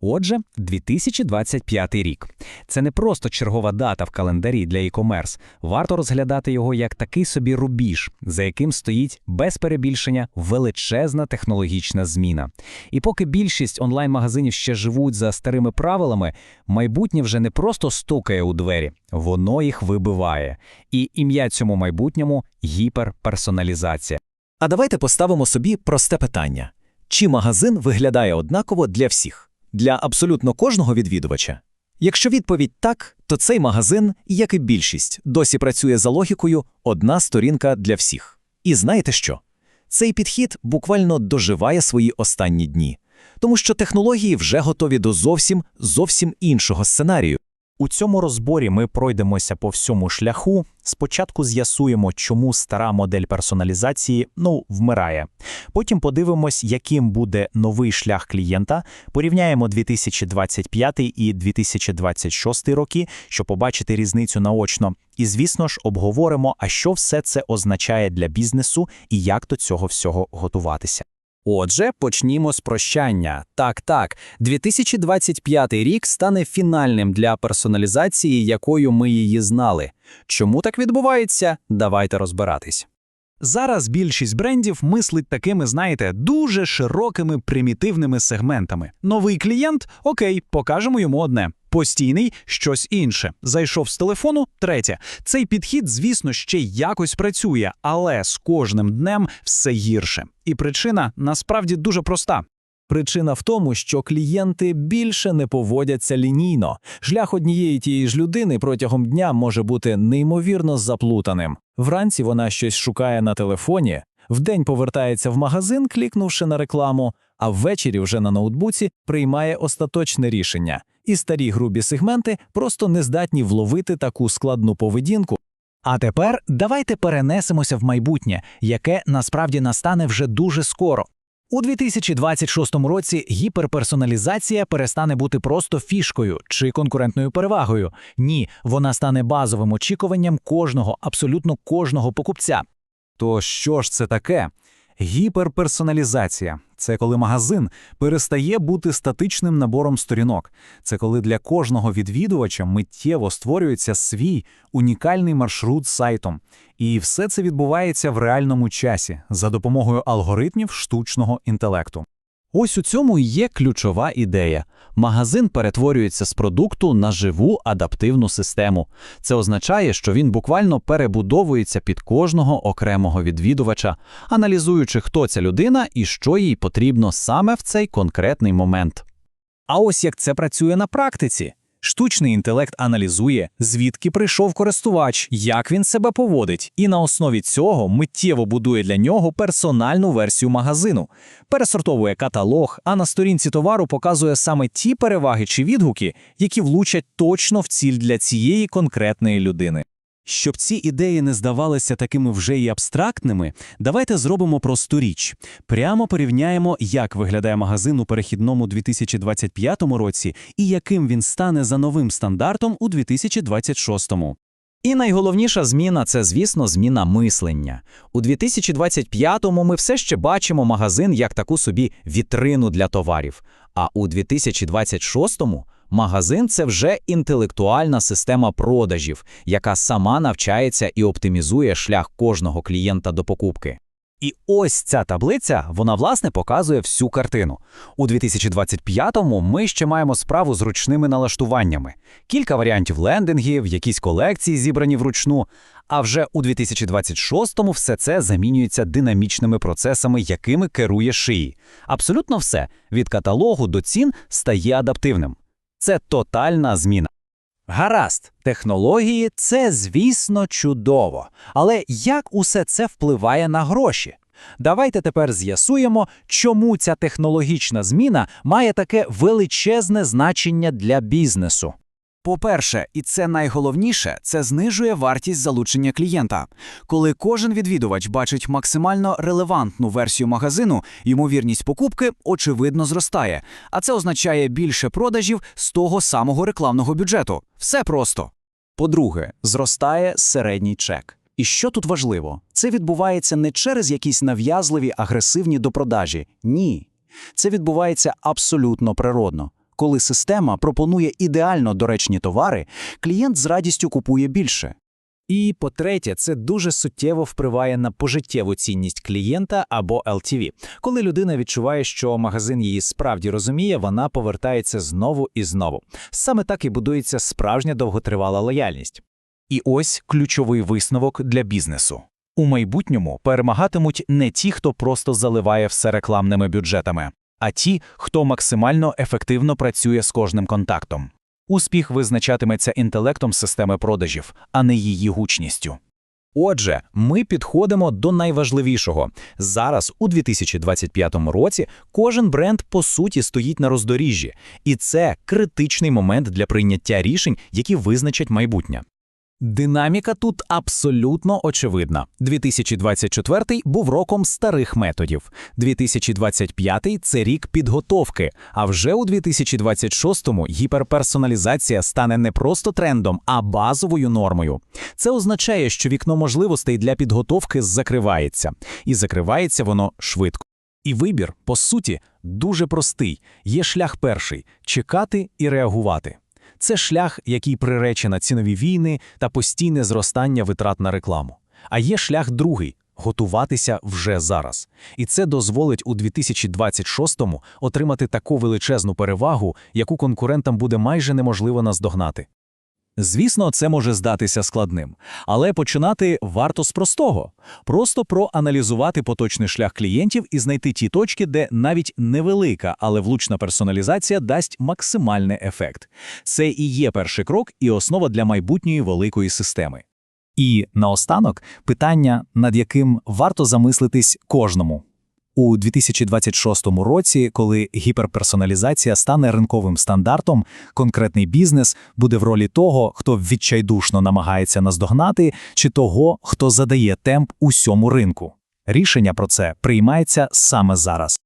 Отже, 2025 рік. Це не просто чергова дата в календарі для e-commerce. Варто розглядати його як такий собі рубіж, за яким стоїть без перебільшення величезна технологічна зміна. І поки більшість онлайн-магазинів ще живуть за старими правилами, майбутнє вже не просто стукає у двері, воно їх вибиває. І ім'я цьому майбутньому гіперперсоналізація. А давайте поставимо собі просте питання: чи магазин виглядає однаково для всіх, для абсолютно кожного відвідувача? Якщо відповідь так, то цей магазин, як і більшість, досі працює за логікою одна сторінка для всіх. І знаєте що? Цей підхід буквально доживає свої останні дні, тому що технології вже готові до зовсім зовсім іншого сценарію. У цьому розборі ми пройдемося по всьому шляху. Спочатку з'ясуємо, чому стара модель персоналізації ну, вмирає. Потім подивимось, яким буде новий шлях клієнта. Порівняємо 2025 і 2026 роки, щоб побачити різницю наочно. І, звісно ж, обговоримо, а що все це означає для бізнесу і як до цього всього готуватися. Отже, почнімо з прощання. Так, так, 2025 рік стане фінальним для персоналізації, якою ми її знали. Чому так відбувається? Давайте розбиратись. Зараз більшість брендів мислить такими, знаєте, дуже широкими примітивними сегментами. Новий клієнт окей, покажемо йому одне. Постійний щось інше. Зайшов з телефону третє. Цей підхід, звісно, ще якось працює, але з кожним днем все гірше. І причина насправді дуже проста. Причина в тому, що клієнти більше не поводяться лінійно. Шлях однієї тієї ж людини протягом дня може бути неймовірно заплутаним. Вранці вона щось шукає на телефоні, вдень повертається в магазин, клікнувши на рекламу, а ввечері вже на ноутбуці приймає остаточне рішення. І старі грубі сегменти просто не здатні вловити таку складну поведінку. А тепер давайте перенесемося в майбутнє, яке насправді настане вже дуже скоро. У 2026 році гіперперсоналізація перестане бути просто фішкою чи конкурентною перевагою. Ні, вона стане базовим очікуванням кожного, абсолютно кожного покупця. То що ж це таке? Гіперперсоналізація це коли магазин перестає бути статичним набором сторінок. Це коли для кожного відвідувача миттєво створюється свій унікальний маршрут сайтом. І все це відбувається в реальному часі за допомогою алгоритмів штучного інтелекту. Ось у цьому є ключова ідея. Магазин перетворюється з продукту на живу адаптивну систему. Це означає, що він буквально перебудовується під кожного окремого відвідувача, аналізуючи, хто ця людина і що їй потрібно саме в цей конкретний момент. А ось як це працює на практиці. Штучний інтелект аналізує, звідки прийшов користувач, як він себе поводить, і на основі цього миттєво будує для нього персональну версію магазину, пересортовує каталог, а на сторінці товару показує саме ті переваги чи відгуки, які влучать точно в ціль для цієї конкретної людини. Щоб ці ідеї не здавалися такими вже й абстрактними, давайте зробимо просту річ. Прямо порівняємо, як виглядає магазин у перехідному 2025 році і яким він стане за новим стандартом у 2026. І найголовніша зміна це, звісно, зміна мислення. У 2025-му ми все ще бачимо магазин як таку собі вітрину для товарів. А у 2026-му магазин це вже інтелектуальна система продажів, яка сама навчається і оптимізує шлях кожного клієнта до покупки. І ось ця таблиця, вона власне показує всю картину. У 2025-му ми ще маємо справу з ручними налаштуваннями, кілька варіантів лендингів, якісь колекції зібрані вручну. А вже у 2026-му все це замінюється динамічними процесами, якими керує шиї. Абсолютно все від каталогу до цін стає адаптивним. Це тотальна зміна. Гаразд, технології це, звісно, чудово. Але як усе це впливає на гроші? Давайте тепер з'ясуємо, чому ця технологічна зміна має таке величезне значення для бізнесу. По-перше, і це найголовніше, це знижує вартість залучення клієнта. Коли кожен відвідувач бачить максимально релевантну версію магазину, ймовірність покупки очевидно зростає, а це означає більше продажів з того самого рекламного бюджету. Все просто. По-друге, зростає середній чек. І що тут важливо? Це відбувається не через якісь нав'язливі агресивні допродажі. Ні. Це відбувається абсолютно природно. Коли система пропонує ідеально доречні товари, клієнт з радістю купує більше. І по-третє, це дуже суттєво впливає на пожиттєву цінність клієнта або LTV. Коли людина відчуває, що магазин її справді розуміє, вона повертається знову і знову. Саме так і будується справжня довготривала лояльність. І ось ключовий висновок для бізнесу. У майбутньому перемагатимуть не ті, хто просто заливає все рекламними бюджетами, а ті, хто максимально ефективно працює з кожним контактом. Успіх визначатиметься інтелектом системи продажів, а не її гучністю. Отже, ми підходимо до найважливішого. Зараз, у 2025 році, кожен бренд по суті стоїть на роздоріжжі, і це критичний момент для прийняття рішень, які визначать майбутнє. Динаміка тут абсолютно очевидна. 2024 був роком старих методів. 2025 – це рік підготовки. А вже у 2026-му гіперперсоналізація стане не просто трендом, а базовою нормою. Це означає, що вікно можливостей для підготовки закривається. І закривається воно швидко. І вибір, по суті, дуже простий. Є шлях перший – чекати і реагувати. Це шлях, який прирече на цінові війни та постійне зростання витрат на рекламу. А є шлях другий – готуватися вже зараз. І це дозволить у 2026-му отримати таку величезну перевагу, яку конкурентам буде майже неможливо наздогнати. Звісно, це може здатися складним, але починати варто з простого. Просто проаналізувати поточний шлях клієнтів і знайти ті точки, де навіть невелика, але влучна персоналізація дасть максимальний ефект. Це і є перший крок і основа для майбутньої великої системи. І наостанок питання, над яким варто замислитись кожному. У 2026 році, коли гіперперсоналізація стане ринковим стандартом, конкретний бізнес буде в ролі того, хто відчайдушно намагається наздогнати, чи того, хто задає темп усьому ринку. Рішення про це приймається саме зараз.